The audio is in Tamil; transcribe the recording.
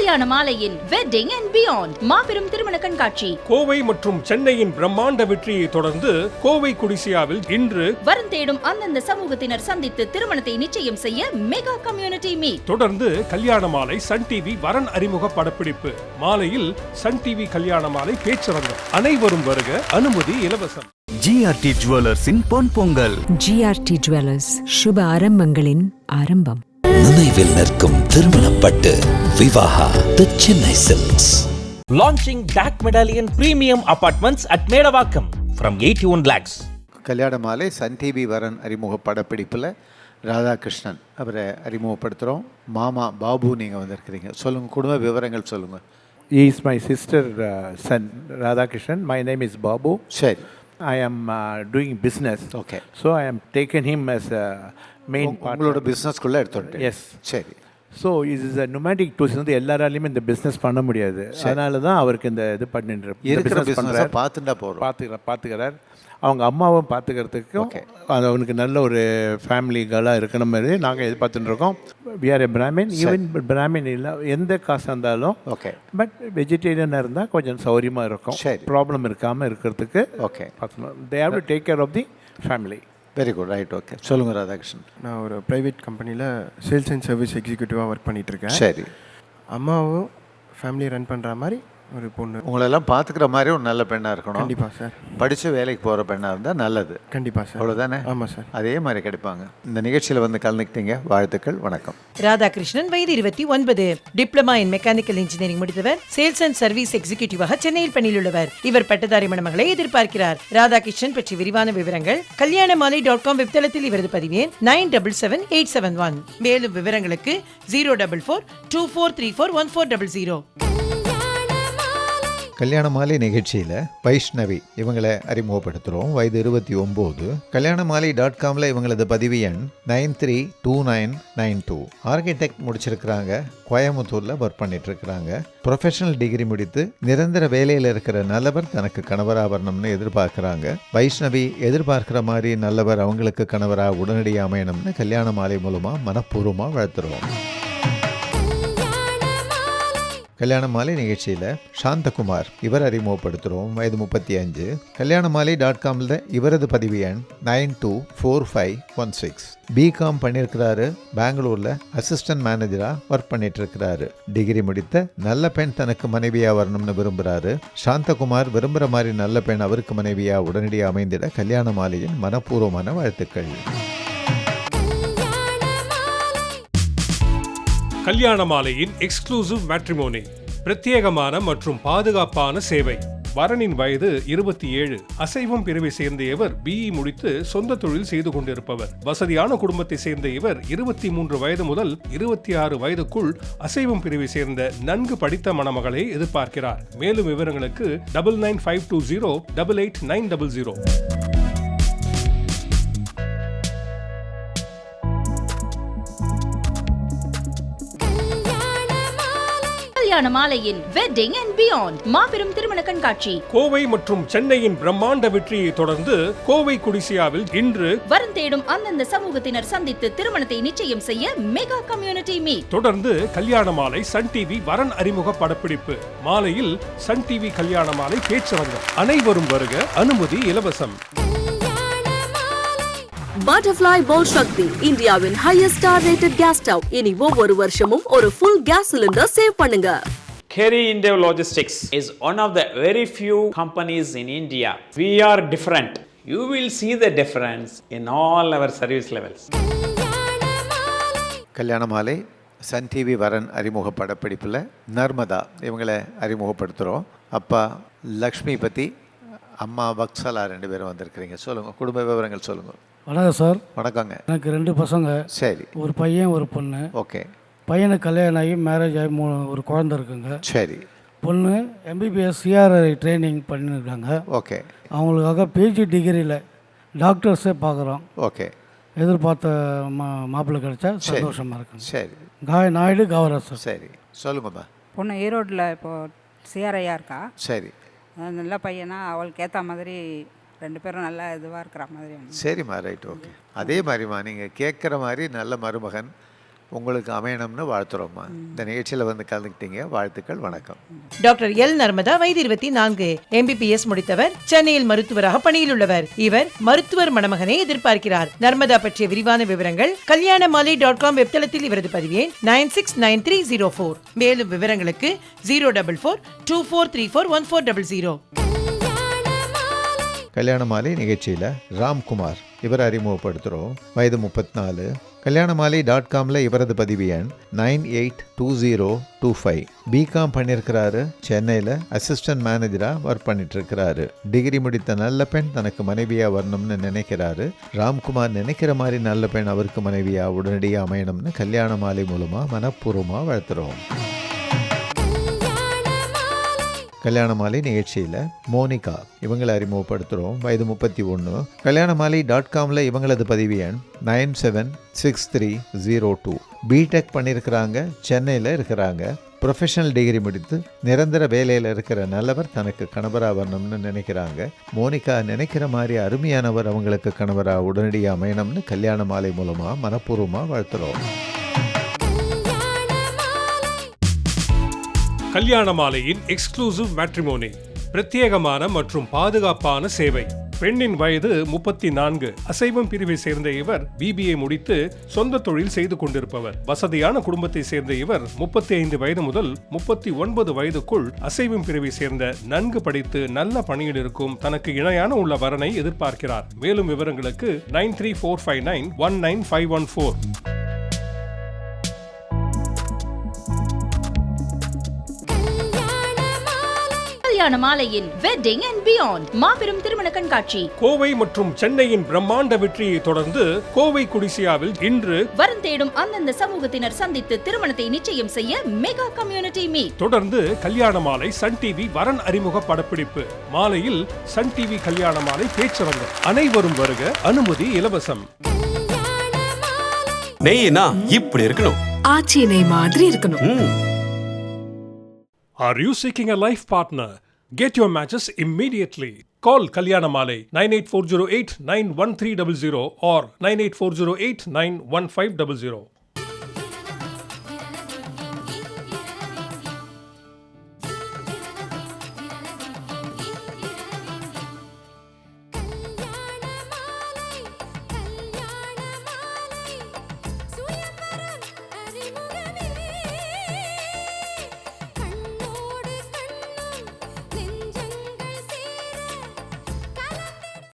கல்யாண மாலையின் வெட்டிங் அண்ட் பியாண்ட் மாபெரும் திருமண கண்காட்சி. கோவை மற்றும் சென்னையின் பிரம்மாண்ட வெற்றியை தொடர்ந்து கோவை குடிசியாவில் இன்று வரம் தேடும் அந்தந்த சமூகத்தினர் சந்தித்து திருமணத்தை நிச்சயம் செய்ய மெகா கம்யூனிட்டி மீட் தொடர்ந்து கல்யாண மாலை சன் டிவி வரன் அறிமுக படப்பிடிப்பு. மாலையில் சன் டிவி கல்யாண மாலை பேச்சரங்கம். அனைவரும் வருக அனுமதி இலவசம். ஜிஆர்டி ஜுவல்லர்ஸின் பொன் பொங்கல். ஜிஆர்டி ஜுவல்லர்ஸ் சுப ஆரம்பங்களின் ஆரம்பம். நினைவில் நிற்கும் திருமணப்பட்டு Vivaha the Chennai silks launching DAC Medallion Premium Apartments at Medavakkam from 81 lakhs. கல்யாண மாலை சன் டிவி வரன் அறிமுக படப்பிடிப்பில் ராதாகிருஷ்ணன் அவரை அறிமுகப்படுத்துகிறோம் மாமா பாபு நீங்கள் வந்திருக்கிறீங்க சொல்லுங்கள் குடும்ப விவரங்கள் சொல்லுங்கள் my sister uh, son, Radhakrishnan. My name is Babu. சரி I am doing business. Okay. So I am taken him as a main உங்க- partner. உங்களோட பிஸ்னஸ்க்குள்ளே எடுத்துட்டு Yes. சரி ஸோ இது இஸ் நுமேட்டிக் டூல்ஸ் வந்து எல்லாராலையுமே இந்த பிஸ்னஸ் பண்ண முடியாது அதனால தான் அவருக்கு இந்த இது பண்ணிட்டு இருக்கிற பிஸ்னஸை பார்த்துட்டா போகிறோம் பார்த்துக்கிறார் பார்த்துக்கிறார் அவங்க அம்மாவும் பார்த்துக்கிறதுக்கும் அது அவனுக்கு நல்ல ஒரு ஃபேமிலி கேர்ளாக இருக்கணும் மாதிரி நாங்கள் எதிர்பார்த்துட்டு இருக்கோம். We are a Brahmin even Brahmin இல்லை. எந்த காசு இருந்தாலும் ஓகே பட் வெஜிடேரியனாக இருந்தால் கொஞ்சம் சௌரியமாக இருக்கும். சரி. ப்ராப்ளம் இருக்காமல் இருக்கிறதுக்கு okay they have to take care of the family very good right okay சொல்லுங்கள் ராதாகிருஷ்ணன். நான் ஒரு ப்ரைவேட் கம்பெனியில் சேல்ஸ் அண்ட் சர்வீஸ் எக்ஸிக்யூட்டிவாக ஒர்க் பண்ணிகிட்ருக்கேன் சரி. அம்மாவும் ஃபேமிலியை ரன் பண்ணுற மாதிரி ஒரு பொண்ணு. உங்களெல்லாம் பார்த்துக்கிற மாதிரி ஒரு நல்ல பெண்ணாக இருக்கணும். கண்டிப்பாக சார் படித்து வேலைக்கு போகிற பெண்ணாக இருந்தால் நல்லது. கண்டிப்பாக சார் அவ்வளோதானே ஆமாம் சார் அதே மாதிரி கிடைப்பாங்க. இந்த நிகழ்ச்சியில் வந்து கலந்துக்கிட்டீங்க. வாழ்த்துக்கள் வணக்கம். ராதாகிருஷ்ணன் வயது இருபத்தி ஒன்பது. டிப்ளமா இன் மெக்கானிக்கல் இன்ஜினியரிங் முடித்தவர். சேல்ஸ் அண்ட் சர்வீஸ் எக்ஸிகியூட்டிவாக சென்னையில் பணியிலுள்ளவர். இவர் பட்டதாரி மணமகளை எதிர்பார்க்கிறார். ராதாகிருஷ்ணன் பற்றி விரிவான விவரங்கள் கல்யாண மாலை டாட் காம் வெப்தளத்தில் இவரது பதிவேன். Nine double seven eight seven one. மேலும் விவரங்களுக்கு zero double four two four three four one four double zero Kalyana Malai நிகழ்ச்சியில் வைஷ்ணவி இவங்களை அறிமுகப்படுத்துகிறோம் வயது இருபத்தி ஒம்பது. கல்யாண மாலை டாட் காமில் இவங்களது பதிவு எண் nine three two nine nine two. Architect முடிச்சிருக்கிறாங்க. கோயம்புத்தூரில் ஒர்க் பண்ணிட்டு இருக்கிறாங்க ப்ரொஃபஷனல் டிகிரி முடித்து நிரந்தர வேலையில் இருக்கிற நல்லவர் தனக்கு கணவராக வரணும்னு எதிர்பார்க்குறாங்க. வைஷ்ணவி எதிர்பார்க்குற மாதிரி நல்லவர் அவங்களுக்கு கணவராக உடனடியாக அமையணும்னு கல்யாண மாலை மூலமாக மனப்பூர்வமாக வளர்த்துருவோம் கல்யாண மாலை நிகழ்ச்சியில் சாந்தகுமார் இவர் அறிமுகப்படுத்துகிறோம் வயது முப்பத்தி அஞ்சு கல்யாண மாலை டாட் காமில் இவரது பதிவு எண் nine two four five one six. BCom பண்ணியிருக்கிறாரு பெங்களூரில் அசிஸ்டன்ட் மேனேஜராக ஒர்க் பண்ணிட்டு இருக்கிறாரு டிகிரி முடித்த நல்ல பெண் தனக்கு மனைவியாக வரணும்னு விரும்புகிறாரு சாந்தகுமார் விரும்புகிற மாதிரி நல்ல பெண் அவருக்கு மனைவியாக உடனடியாக அமைந்திட கல்யாண மாலையின் மனப்பூர்வமான வாழ்த்துக்கள். கல்யாண மாலையின் எக்ஸ்க்ளூசிவ் மேட்ரிமோனி பிரத்யேகமான மற்றும் பாதுகாப்பான சேவை. வரனின் வயது இருபத்தி ஏழு. அசைவம் பிரிவை சேர்ந்த இவர் பிஇ முடித்து சொந்த தொழில் செய்து கொண்டிருப்பவர். வசதியான குடும்பத்தை சேர்ந்த இவர் இருபத்தி மூன்று வயது முதல் இருபத்தி ஆறு வயதுக்குள் அசைவம் பிரிவை சேர்ந்த நன்கு படித்த மணமகளை எதிர்பார்க்கிறார். மேலும் விவரங்களுக்கு double nine five two zero double eight nine double zero Kalyana மாலையின் வெட்டிங் அண்ட் பியாண்ட் மாபெரும் திருமண கண்காட்சி. கோவை மற்றும் சென்னையின் பிரம்மாண்ட வெற்றியை தொடர்ந்து கோவை குடிசியாவில் இன்று வரம் தேடும் அந்தந்த சமூகத்தினர் சந்தித்து திருமணத்தை நிச்சயம் செய்ய மெகா கம்யூனிட்டி மீட் தொடர்ந்து கல்யாண மாலை சன் டிவி வரன் அறிமுக படப்பிடிப்பு. மாலையில் சன் டிவி கல்யாண மாலை பேச்சரங்கம் அனைவரும் வருக அனுமதி இலவசம். பட்டர்ஃப்ளை போல் சக்தி இந்தியாவின் highest star rated gas stove இனி ஒவ்வொரு வருஷமும் ஒரு ஃபுல் கேஸ் சிலிண்டர் சேவ் பண்ணுங்க Kerry India Logistics is one of the very few companies in India. We are different. You will see the difference in all our service levels. கல்யாண மாலை சன் டிவி வரன் அறிமுக படப்பிடிப்பில் நர்மதா இவங்களை அறிமுகப்படுத்துகிறோம் அப்பா லக்ஷ்மி பற்றி அம்மா வக்சலா ரெண்டு பேரும் வந்திருக்கிறீங்க சொல்லுங்கள் குடும்ப விவரங்கள் சொல்லுங்கள் வணக்கம் சார். வணக்கங்க. எனக்கு ரெண்டு பசங்க. சரி. ஒரு பையன் ஒரு பொண்ணு. ஓகே. பையனுக்கு கல்யாணம் ஆகி மேரேஜ் ஆகி மூணு ஒரு குழந்தை இருக்குங்க. சரி. பொண்ணு எம்பிபிஎஸ் சிஆர்ஐ ட்ரைனிங் பண்ணியிருக்காங்க ஓகே. அவங்களுக்காக பிஜி டிகிரியில் டாக்டர்ஸே பார்க்குறோம் ஓகே. எதிர்பார்த்த மா மாப்பிள்ளை கிடைச்சா சந்தோஷமாக இருக்குங்க. சரி. காய் நாயுடு காவராசர் சரி. சொல்லுங்கம்மா பொண்ணு ஈரோட்டில் இப்போது சிஆர்ஐயாக இருக்கா? சரி. நல்ல பையனா அவளுக்கு ஏற்ற மாதிரி ரெண்டு பேரும் நல்லா இதுவாக இருக்கிற மாதிரி. சரிம்மா ரைட் ஓகே அதே மாதிரிம்மா நீங்கள் கேட்குற மாதிரி நல்ல மருமகன் உங்களுக்கு அமையணும்னு வாழ்த்துறோம்மா. இந்த நிகழ்ச்சியில் வந்து கலந்துக்கிட்டீங்க. வாழ்த்துக்கள் வணக்கம். Doctor L. நர்மதா வயது இருபத்தி நான்கு. எம்பிபிஎஸ் முடித்தவர் சென்னையில் மருத்துவராக பணியில் உள்ளவர் இவர் மருத்துவர் மணமகனை எதிர்பார்க்கிறார். நர்மதா பற்றிய விரிவான விவரங்கள் கல்யாண மாலை டாட் காம் வெப்தளத்தில் இவரது பதிவேன் nine six nine three zero four. மேலும் விவரங்களுக்கு zero double four two four three four one four double zero. Kalyana Malai நிகழ்ச்சியில் ராம்குமார். இவரை அறிமுகப்படுத்துகிறோம் வயது முப்பத்தி நாலு கல்யாண மாலை டாட் காமில் இவரது பதிவு எண் nine eight two zero two five. BCom பண்ணியிருக்கிறாரு சென்னையில் அசிஸ்டன்ட் மேனேஜராக ஒர்க் பண்ணிட்டுருக்கிறாரு. டிகிரி முடித்த நல்ல பெண் தனக்கு மனைவியாக வரணும்னு நினைக்கிறாரு. ராம்குமார் நினைக்கிற மாதிரி நல்ல பெண் அவருக்கு மனைவியாக உடனடியாக அமையணும்னு கல்யாண மாலை மூலமாக மனப்பூர்வமாக வளர்த்துறோம் கல்யாண மாலை நிகழ்ச்சியில் மோனிகா இவங்களை அறிமுகப்படுத்துகிறோம் வயது முப்பத்தி ஒன்று கல்யாண மாலை டாட் காமில் இவங்களது பதிவு எண் nine seven six three zero two. BTech பண்ணியிருக்கிறாங்க சென்னையில் இருக்கிறாங்க. ப்ரொஃபஷனல் டிகிரி முடித்து நிரந்தர வேலையில் இருக்கிற நல்லவர் தனக்கு கணவராக வரணும்னு நினைக்கிறாங்க. மோனிகா நினைக்கிற மாதிரி அருமையானவர் அவங்களுக்கு கணவராக உடனடியாக அமையணும்னு கல்யாண மாலை மூலமாக மனப்பூர்வமாக வாழ்த்துறோம். கல்யாண மாலையின் எக்ஸ்க்ளூசிவ் மேட்ரிமோனி பிரத்யேகமான மற்றும் பாதுகாப்பான சேவை. பெண்ணின் வயது முப்பத்தி நான்கு அசைவம் பிரிவை சேர்ந்த இவர் பிபிஏ முடித்து சொந்த தொழில் செய்து கொண்டிருப்பவர். வசதியான குடும்பத்தை சேர்ந்த இவர் முப்பத்தி ஐந்து வயது முதல் முப்பத்தி ஒன்பது வயதுக்குள் அசைவம் பிரிவை சேர்ந்த நன்கு படித்து நல்ல பணியில் இருக்கும் தனக்கு இணையான உள்ள வரனை எதிர்பார்க்கிறார். மேலும் விவரங்களுக்கு nine three four five nine one nine five one four. Kalyana மாலையின் வெட்டிங் அண்ட் பியாண்ட் மாபெரும் திருமண கண்காட்சி. கோவை மற்றும் சென்னையின் பிரம்மாண்ட வெற்றியை தொடர்ந்து கோவை குடிசியாவில் இன்று வரம் தேடும் அந்தந்த சமூகத்தினர் சந்தித்து திருமணத்தை நிச்சயம் செய்ய மெகா கம்யூனிட்டி மீட் தொடர்ந்து கல்யாண மாலை சன் டிவி வரன் அறிமுக படப்பிடிப்பு. மாலையில் சன் டிவி கல்யாண மாலை பேச்சரங்கம். அனைவரும் வருக அனுமதி இலவசம். நெய்னா இப்படி இருக்கணும். ஆச்சி நெய் மாதிரி இருக்கணும். Are you seeking a life partner? Get your matches immediately. Call Kalyana Malay 98408 91300 or 98408 91500.